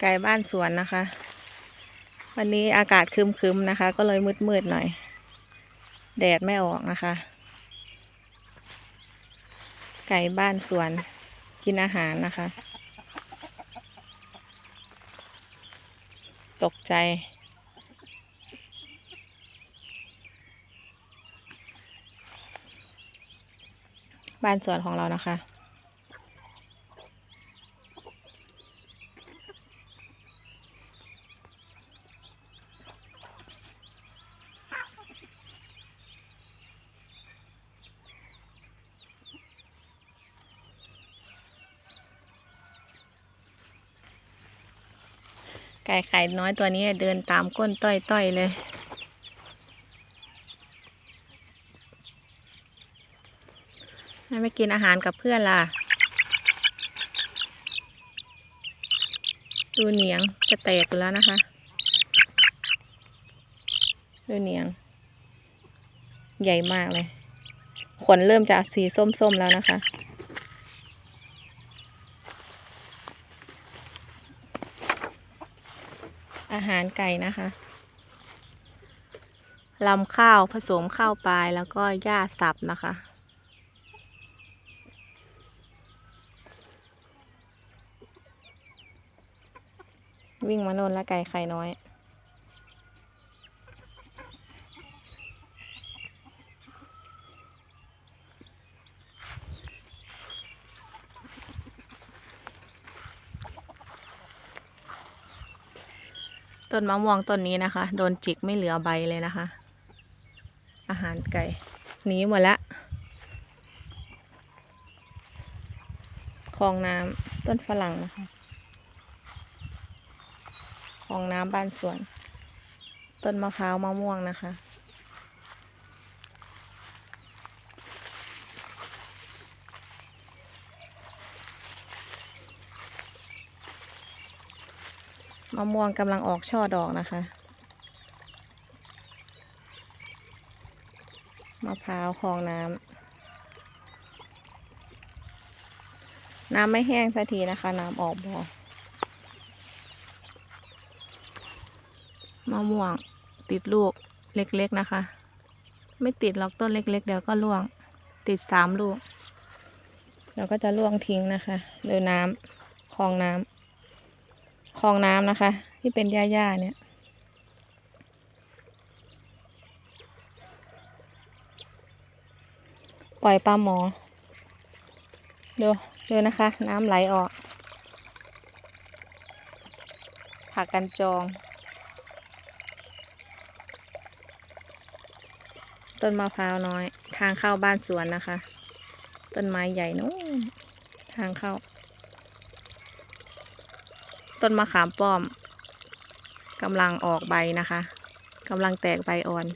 ไก่บ้านสวนนะคะ วันนี้อากาศครึมๆนะคะ ก็เลยมืดๆหน่อย แดดไม่ออกนะคะ ไก่บ้านสวนกินอาหารนะคะ ตกใจบ้านสวนของเรานะคะ ไก่ไข่น้อยตัวนี้เดินตามก้นต้อยๆเลย ไม่ไปกินอาหารกับเพื่อนล่ะ ดูเหนียงจะแตกอยู่แล้วนะคะ ดูเหนียง ใหญ่มากเลย ขนเริ่มจะสีส้มๆแล้วนะคะ อาหารไก่นะคะลำข้าวผสมข้าวปลายแล้วก็หญ้าสับนะคะ วิ่งมาโน่นและไก่ไข่น้อย ต้นมะม่วงต้นนี้นะคะ โดนจิกไม่เหลือใบเลยนะคะ อาหารไก่หนีหมดละคลองน้ำต้นฝรั่งนะคะคลองน้ำบ้านสวน ต้นมะพร้าวมะม่วงนะคะ มะม่วงกำลังออกช่อดอกนะคะมะพร้าวคลองน้ำน้ำไม่แห้งสักทีนะคะ น้ำออกบ่อมะม่วงติดลูกเล็กๆนะคะ ไม่ติดหรอกต้นเล็ก ๆ เดี๋ยวก็ร่วง ติดสามลูกเดี๋ยวก็จะร่วงทิ้งนะคะ โดยน้ำคลองน้ำ คลองน้ำนะคะ ที่เป็นหญ้าๆเนี่ย ปล่อยปลาหมอดูดูนะคะ น้ำไหลออกผักกันจอง ต้นมะพร้าวน้อย ทางเข้าบ้านสวนนะคะ ต้นไม้ใหญ่นู้นทางเข้า ต้นมะขามป้อมกำลังออกใบนะคะกำลังแตกใบอ่อน